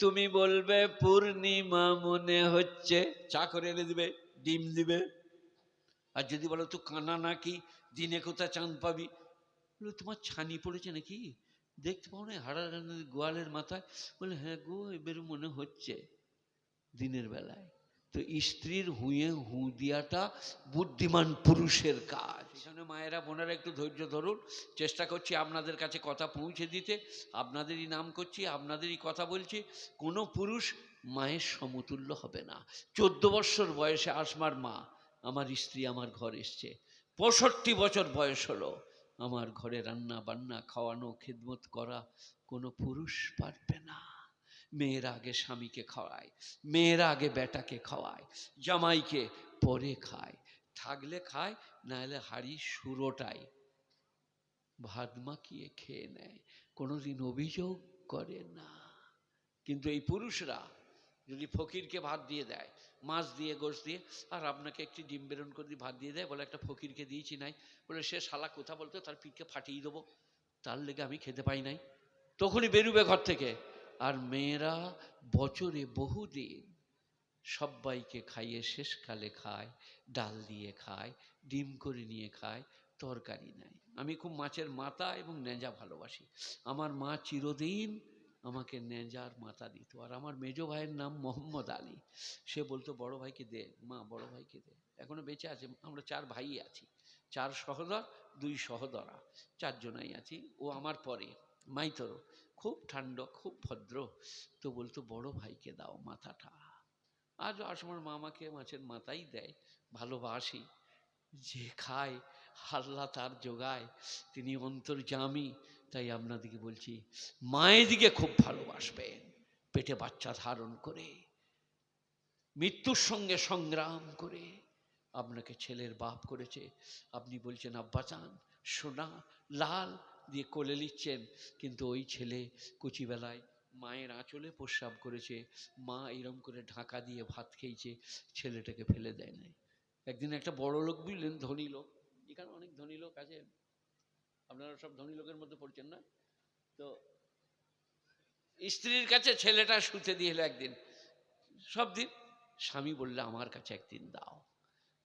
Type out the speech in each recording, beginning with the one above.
তুমি বলবে পূর্ণিমা মনে হচ্ছে। চা করে এনে দিবে, ডিম দিবে। আর যদি বলো তো কানা নাকি, দিনে কোথা চাঁদ পাবি? বলে, তোমার ছানি পড়েছে নাকি? দেখতে পাও না হাড়া গোয়ালের মাথায়। বলে হ্যাঁ গো, এবার মনে হচ্ছে দিনের বেলায়। তো স্ত্রীর হুঁয়ে হু দিয়াটা বুদ্ধিমান পুরুষের কাজ। এখানে মায়েরা, বোনেরা একটু ধৈর্য ধরুন। চেষ্টা করছি আপনাদের কাছে কথা পৌঁছে দিতে। আপনাদেরই নাম করছি, আপনাদেরই কথা বলছি। কোনো পুরুষ মায়ের সমতুল্য হবে না। চোদ্দ বৎসর বয়সে আসমার মা, আমার স্ত্রী আমার ঘর এসছে। পঁয়ষট্টি বছর বয়স হলো, আমার ঘরে রান্না বান্না খাওয়ানো, খেদমত করা কোনো পুরুষ পারবে না। মেয়েরা আগে স্বামীকে খাওয়ায়, মেয়েরা আগে বেটাকে খাওয়ায়, জামাইকে পরে খায়, থাকলে খায়, নাহলে হাড়ি সুরোটাই ভাত মাখিয়ে খেয়ে নেয়? কোনোদিন অভিযোগ করে না। কিন্তু এই পুরুষরা যদি ফকিরকে ভাত দিয়ে দেয়, মাছ দিয়ে, গোশ দিয়ে, আর আপনাকে একটি ডিম বেরন করে দিয়ে ভাত দিয়ে দেয়, বলে একটা ফকিরকে দিয়েছি নাই, বলে সে শালা কথা বলতো, তার পিঠকে ফাটিয়ে দেবো, তার লেগে আমি খেতে পাই নাই। তখনই বেরুবে ঘর থেকে। আর মেয়েরা বছরে বহুদিন সবাইকে খাইয়ে শেষকালে খায়, ডাল দিয়ে খায়, ডিম করে নিয়ে খায়, তরকারি নাই। আমি খুব মাছের মাথা এবং নেজা ভালোবাসি। আমার মা চিরদিন আমাকে নেজার মাথা দিত। আর আমার মেজো ভাইয়ের নাম মোহাম্মদ আলী। সে বলতো, বড় ভাইকে দে, মা, বড় ভাইকে দে। এখনও বেঁচে আছে। আমরা চার ভাই আছি। চার সহদর, দুই সহদরা। চারজনাই আছি। ও আমার পরে। মাইতর খুব ঠান্ডা, খুব ভদ্র। তো বলতো, বড় ভাইকে দাও মাথাটা। আজও আসমর মা আমাকে মাছের মাথাই দেয়, ভালোবাসি। যে খায় আল্লাহ তার যোগায় তিনি অন্তর্জামী। তাই আপনাদিকে বলছি মায়ের দিকে খুব ভালোবাসবেন, পেটে বাচ্চা ধারণ করে, মৃত্যুর সঙ্গে সংগ্রাম করে। আপনাকে ছেলের বাপ করেছে। আপনি বলছেন আব্বাচান সোনা, লাল দিয়ে কোলে নিচ্ছেন। কিন্তু ওই ছেলে কুচিবেলায় মায়ের আঁচলে প্রস্রাব করেছে। মা এরম করে ঢাকা দিয়ে ভাত খেয়েছে, ছেলেটাকে ফেলে দেয় নাই। একদিন একটা বড় লোক বুঝলেন, ধনী লোক। এখানে অনেক ধনী লোক আছে। আপনারা সব ধনী লোকের মধ্যে পড়ছেন না? তো স্ত্রীর কাছে ছেলেটা শুতে দিয়ে এলো একদিন। সব দিন স্বামী বললে, আমার কাছে একদিন দাও।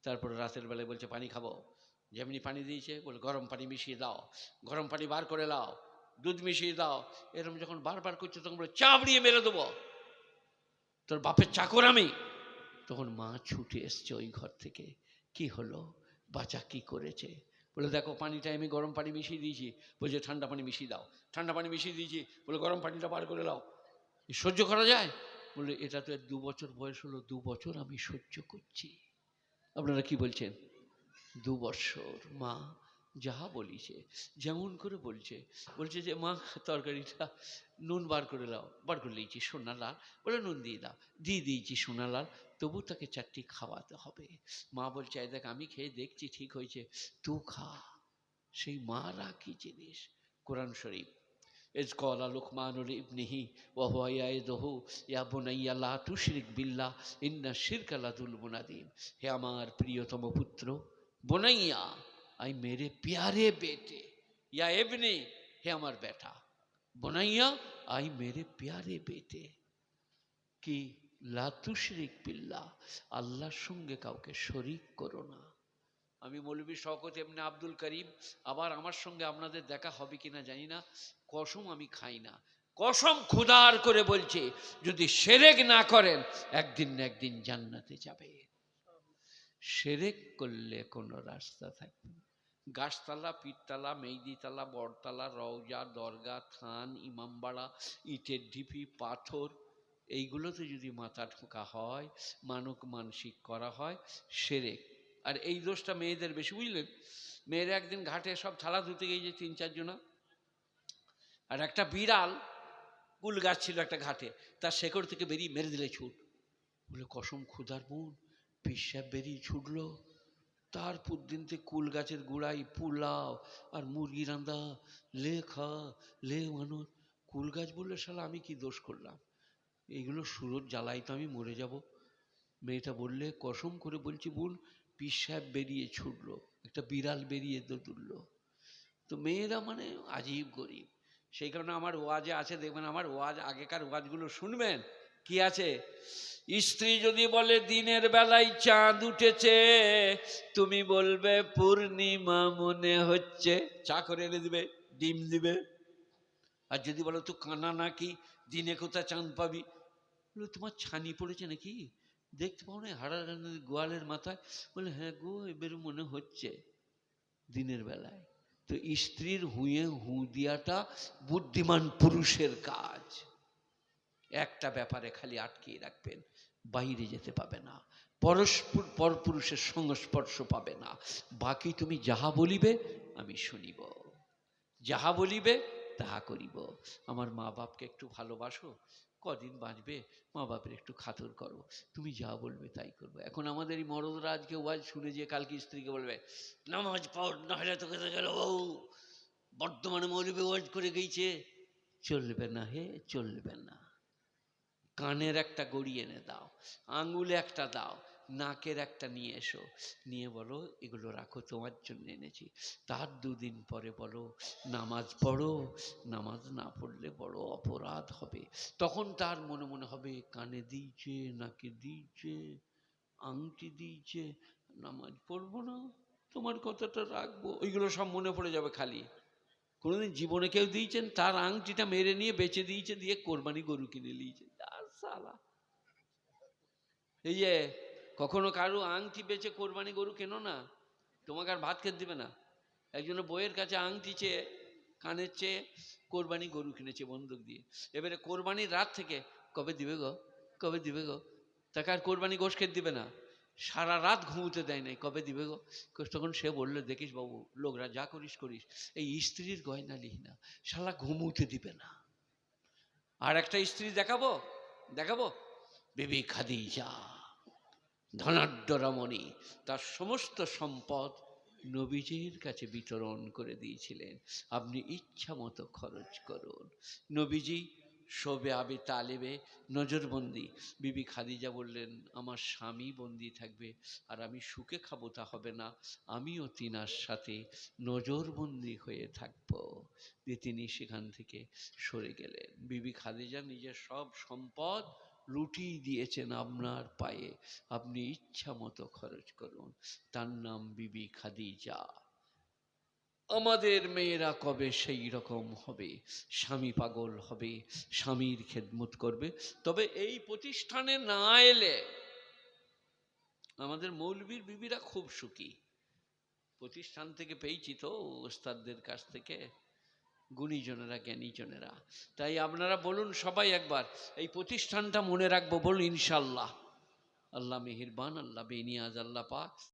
তারপর রাতের বেলায় বলছে, পানি খাব? যেমনি পানি দিয়েছে, বলে গরম পানি মিশিয়ে দাও, গরম পানি বার করে দাও দুধ মিশিয়ে দাও, এরকম যখন বারবার করছে তখন বলে চাবড়িয়ে মেরে দেবো। তোর বাপের চাকর আমি। তখন মা ছুটে এসছে ওই ঘর থেকে। কি হলো? বাচ্চা কি করেছে? বলে, দেখো, পানিটা আমি গরম পানি মিশিয়ে দিয়েছি। বলছে, ঠান্ডা পানি মিশিয়ে দাও, ঠান্ডা পানি মিশিয়ে দিয়েছি। বলে, গরম পানিটা বার করে দাও সহ্য করা যায়? বলে, এটা তো দু বছর বয়স হলো, দু বছর আমি সহ্য করছি। আপনারা কি বলছেন? দু বছর মা যাহা বলিছে যেমন করে বলছে বলছে যে মা তরকারিটা নুন বার করে দাও বার করে দিয়েছি সোনালাল বলে নুন দিয়ে দাও দিয়ে দিয়েছি সোনালাল তবু তাকে চারটি খাওয়াতে হবে মা বলছে এই দেখ আমি খেয়ে দেখছি ঠিক হয়েছে তু খা সেই মারা কি জিনিস কোরআন শরীফ إذ قال لقمان لابنه وهو يعظه يا بني لا تشرك بالله إن الشرك لظلم عظيم হে আমার প্রিয়তম পুত্র বনাইয়া আই মেরে প্যারে বেটে ইয়া এবনে হে আমার বেটা বনাইয়া আই মেরে প্যারে বেটে কি লাতুশরিক পিল্লা আল্লাহর সঙ্গে কাউকে শরিক করো না। আমি মৌলবী শওকত এমনি আব্দুল করিম, আবার আমার সঙ্গে আপনাদের দেখা হবে কিনা জানি না, কসম আমি খাই না। কসম খুদার করে বলছে, যদি সেরেক না করেন, একদিন না একদিন জান্নাতে যাবে। সেরেক করলে কোনো রাস্তা থাকবে না। গাছতলা পীরতলা মেইদিতলা বড়তলা রওজা, দরগা, থান, ইমামবাড়া, ইটের ঢিপি, পাথর, এইগুলোতে যদি মাথা ঠোকা হয়, মানক মানসিক করা হয়, সেরেক। আর এই দোষটা মেয়েদের বেশি, বুঝলেন? মেয়েরা একদিন ঘাটে সব থালা ধুতে গিয়েছে তিন চারজনা আর একটা বিড়াল কুল গাছ ছিল একটা ঘাটে, তার শেকড় থেকে বেরিয়ে মেরে দিলে ছুট। বলে, কসম ক্ষুধার বোন পিসাব বেরিয়ে ছুটলো। তারপর দিন থেকে কুল গাছের গোড়ায় পোলাও আর মুরগি রান্দা লে খা, লে মানুষ। কুল গাছ বললে, শালা, আমি কি দোষ করলাম? এইগুলো সুরত জ্বালাই তো আমি মরে যাব। মেয়েটা বললে, কসম করে বলছি বোন পিসাব বেরিয়ে ছুটলো, একটা বিড়াল বেরিয়ে দৌড়লো তো মেয়েরা মানে আজীব গরিব। সেই কারণে আমার ওয়াজে আছে, দেখবেন আমার ওয়াজ আগেকার ওয়াজগুলো শুনবেন। কি আছে? স্ত্রী যদি বলে, দিনের বেলায় চাঁদ উঠেছে তুমি বলবে, পূর্ণিমা মনে হচ্ছে। চা করে এনে দিবে, ডিম দিবে। আর যদি বলো, তো কানা নাকি? দিনে কোথা চাঁদ পাবি? বলে, তোমার ছানি পড়েছে নাকি? দেখতে পাও না হাড়া গোয়ালের মাথায়? বলে হ্যাঁ গো, এবার মনে হচ্ছে দিনের বেলায়। তো স্ত্রীর হুঁয়ে হু দিয়াটা বুদ্ধিমান পুরুষের কাজ। একটা ব্যাপারে খালি আটকিয়ে রাখবেন, বাইরে যেতে পাবে না। পরস্পর, পরপুরুষের সংস্পর্শ পাবে না। বাকি তুমি যাহা বলিবে, আমি শুনিব। যাহা বলিবে, তাহা করিব। আমার মা বাপকে একটু ভালোবাসো, কদিন বাঁচবে মা বাপের একটু খাতর করো। তুমি যা বলবে তাই করব। এখন আমাদের এই মরদরা আজকে ওয়াজ শুনে যে কালকে স্ত্রীকে বলবে, নামাজ পড়, না হলে তোকে তো গেল বউ। বর্তমানে মৌলবী ওয়াজ করে গেছে চলবে না হে, চলবে না। কানের একটা গড়ি এনে দাও, আঙুলে একটা দাও, নাকের একটা নিয়ে এসো। নিয়ে বলো, এগুলো রাখো, তোমার জন্য এনেছি। তার দুদিন পরে বলো, নামাজ পড়ো, নামাজ না পড়লে বড় অপরাধ হবে। তখন তার মনে মনে হবে, কানে দিয়েছে, নাকে দিয়েছে, আংটি দিয়েছে, নামাজ পড়ব না, তোমার কথাটা রাখব। ওইগুলো সব মনে পড়ে যাবে খালি। কোনোদিন জীবনে কেউ দিয়েছেন, তার আংটিটা মেরে নিয়ে বেচে দিয়েছে, দিয়ে কোরবানি গরু কিনে নিয়েছে। সালা এই যে, কখনো কারও আংটি বেচে কোরবানি গরু কেনো না? তোমাকে আর ভাত খেতে দিবে না। একজনের বইয়ের কাছে আংটি চেয়ে, কানের চেয়ে কোরবানি গরু কিনেছে বন্দুক দিয়ে। এবারে কোরবানির রাত থেকে, কবে দিবে গো? কবে দিবে গো? তাকে আর কোরবানি গোশ খেতে দিবে না। সারা রাত ঘুমোতে দেয় নাই, কবে দিবে গো? তখন সে বলল, দেখিস বাবু, লোকরা যা করিস করিস। এই স্ত্রীর গয়না লিহি না। শালা ঘুমোতে দিবে না। আর একটা স্ত্রী দেখাবো? দেখাবো? বিবি খাদিজা ধনাঢ্য রমণী তার সমস্ত সম্পদ নবীজির কাছে বিতরণ করে দিয়েছিলেন। আপনি ইচ্ছা মতো খরচ করুন। নবীজি শোবে আবি তালেবে নজরবন্দি বিবি খাদিজা বললেন, আমার স্বামী বন্দি থাকবে আর আমি সুখে খাব, তা হবে না। আমিও তিনার সাথে নজরবন্দি হয়ে থাকব। দিয়ে তিনি সেখান থেকে সরে গেলেন। বিবি খাদিজা নিজের সব সম্পদ লুটিয়ে দিয়েছেন আপনার পায়ে। আপনি ইচ্ছা মতো খরচ করুন। তার নাম বিবি খাদিজা। আমাদের মেয়েরা কবে সেই রকম হবে? স্বামী পাগল হবে, স্বামীর খেদমত করবে। তবে এই প্রতিষ্ঠানে না এলে আমাদের মৌলবীর বিবিরা খুব সুখী। প্রতিষ্ঠান থেকে পেয়েছি তো ওস্তাদদের কাছ থেকে, গুণীজনেরা, জ্ঞানীজনেরা। তাই আপনারা বলুন সবাই একবার, এই প্রতিষ্ঠানটা মনে রাখব বলুন ইনশাল্লাহ আল্লাহ মেহেরবান, আল্লাহ বেনিয়াজ, আল্লাহ পাক।